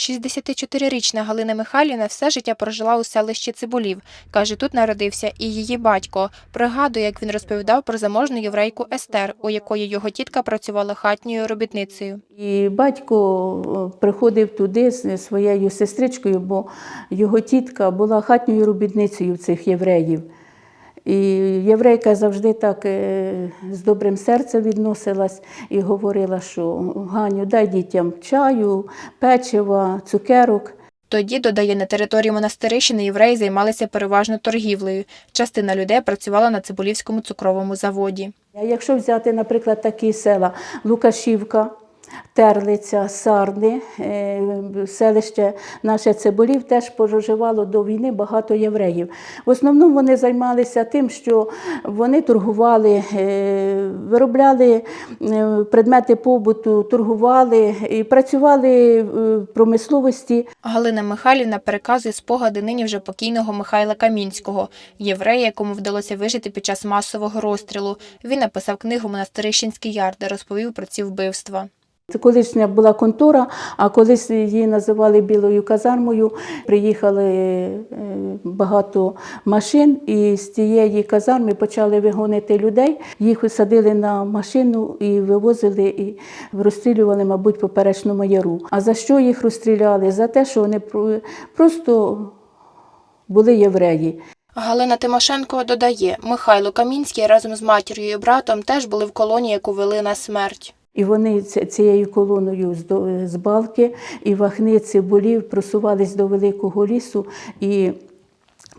64-річна Галина Михайлівна все життя прожила у селищі Цибулів. Каже, тут народився і її батько. Пригадує, як він розповідав про заможну єврейку Естер, у якої його тітка працювала хатньою робітницею. І батько е, приходив туди з своєю сестричкою, бо його тітка була хатньою робітницею цих євреїв. І єврейка завжди так е, з добрим серцем відносилась і говорила, що Ганю, дай дітям чаю, печива, цукерок. Тоді, додає, на території монастирищини євреї займалися переважно торгівлею. Частина людей працювала на Цибулівському цукровому заводі. Якщо взяти, наприклад, такі села Лукашівка, Терлиця, Сарни, е, селище наше Цибулів теж проживало до війни багато євреїв. В основному вони займалися тим, що вони торгували, е, виробляли е, предмети побуту, торгували і працювали в промисловості. Галина Михайлівна переказує спогади нині вже покійного Михайла Камінського, єврея, якому вдалося вижити під час масового розстрілу. Він написав книгу Монастирищенський яр, де розповів про ці вбивства. Це колишня була контора, а колись її називали білою казармою. Приїхали е, багато машин, і з цієї казарми почали вигонити людей. Їх садили на машину і вивозили і розстрілювали, мабуть, по Поперечному яру. А за що їх розстріляли? За те, що вони просто були євреї. Галина Тимошенко додає, Михайло Камінський разом з матір'ю і братом теж були в колонії, яку вели на смерть. І вони цією колоною з балки і вахниці болів просувались до великого лісу. І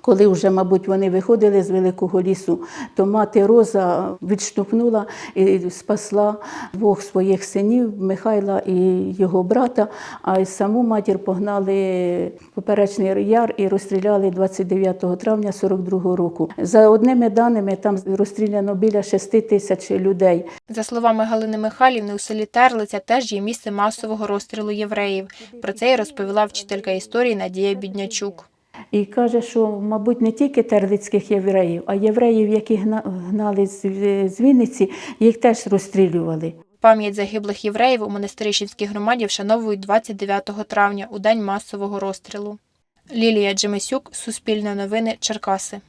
коли вже, мабуть, вони виходили з великого лісу, то мати Роза відштовхнула і спасла двох своїх синів Михайла і його брата. А й саму матір погнали поперечний яр і розстріляли 29 травня 42 року. За одними даними там розстріляно біля 6 тисяч людей. За словами Галини Михайлівни, у селі Терлиця теж є місце масового розстрілу євреїв. Про це й розповіла вчителька історії Надія Біднячук. І каже, що, мабуть, не тільки терлицьких євреїв, а євреїв, які гна- гнали з Вінниці, їх теж розстрілювали. Пам'ять загиблих євреїв у монастирищенській громаді вшановують 29 травня, у день масового розстрілу. Лілія Джемисюк, Суспільне новини, Черкаси.